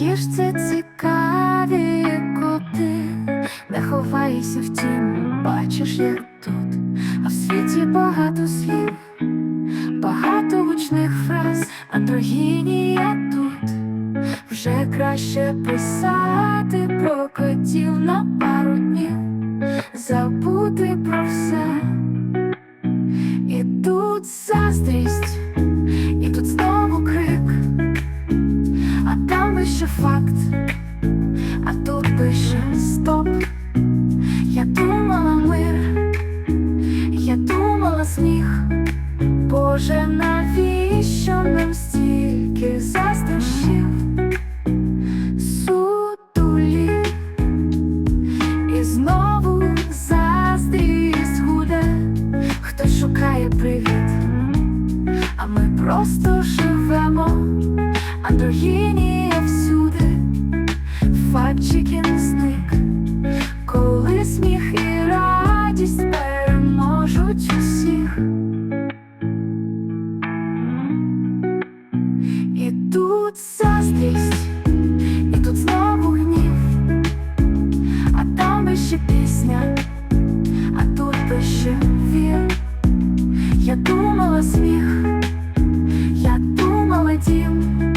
Які ж це цікаві коти, не ховайся в тім, бачиш, як тут, а в світі багато слів, багато гучних фраз, андрогінія тут. Вже краще писати про котів на пару днів, забути про все. Пише стоп. Я думала мир, я думала сміх. Боже, навіщо нам стільки заздрощів? Сутулі і знову заздрість гуде, хтось шукає привіт, а ми просто живемо, андрогінія всюди, зник, коли сміх і радість переможуть усіх. І тут заздрість, і тут знову гнів, а там іще пісня, а тут пише вір. Я думала сміх, я думала дім.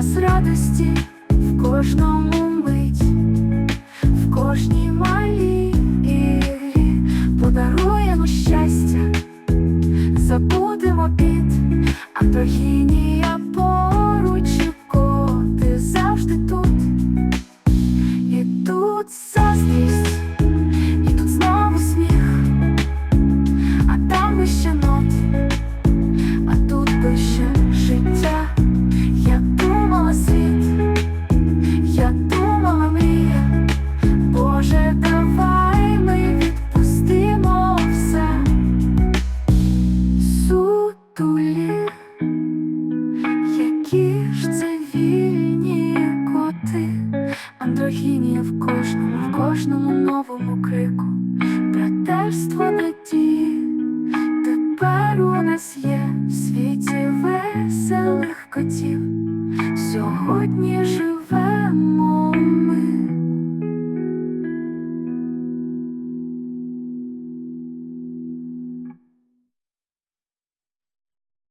Нас радості в кожному кожному, в кожному новому крику, братерство надії тепер у нас є в світі веселих котів, сьогодні живе.